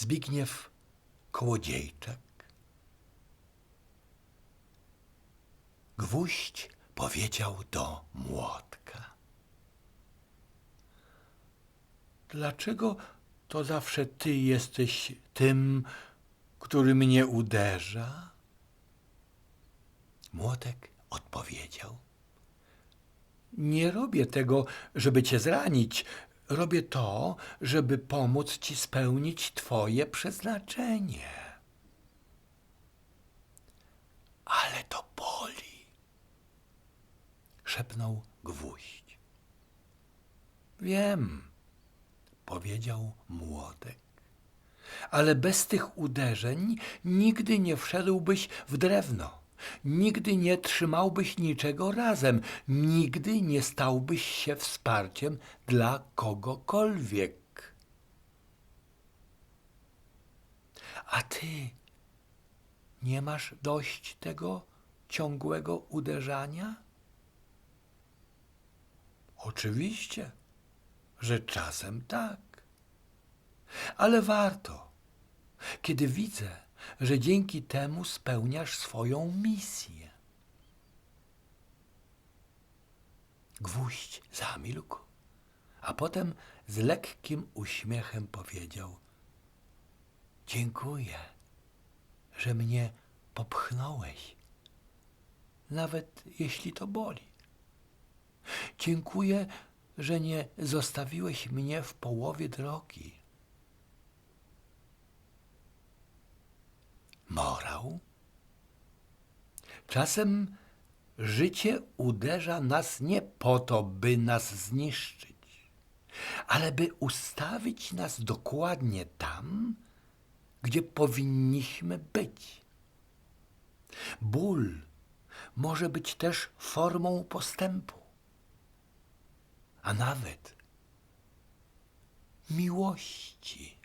Zbigniew Kołodziejczak. Gwóźdź powiedział do młotka. Dlaczego to zawsze ty jesteś tym, który mnie uderza? Młotek odpowiedział. Nie robię tego, żeby cię zranić. Robię to, żeby pomóc ci spełnić twoje przeznaczenie. Ale to boli, szepnął gwóźdź. Wiem, powiedział młotek. Ale bez tych uderzeń nigdy nie wszedłbyś w drewno. Nigdy nie trzymałbyś niczego razem, nigdy nie stałbyś się wsparciem dla kogokolwiek. A ty nie masz dość tego ciągłego uderzania? Oczywiście, że czasem tak. Ale warto, kiedy widzę, że dzięki temu spełniasz swoją misję. Gwóźdź zamilkł, a potem z lekkim uśmiechem powiedział: Dziękuję, że mnie popchnąłeś, nawet jeśli to boli. Dziękuję, że nie zostawiłeś mnie w połowie drogi. Czasem życie uderza nas nie po to, by nas zniszczyć, ale by ustawić nas dokładnie tam, gdzie powinniśmy być. Ból może być też formą postępu, a nawet miłości.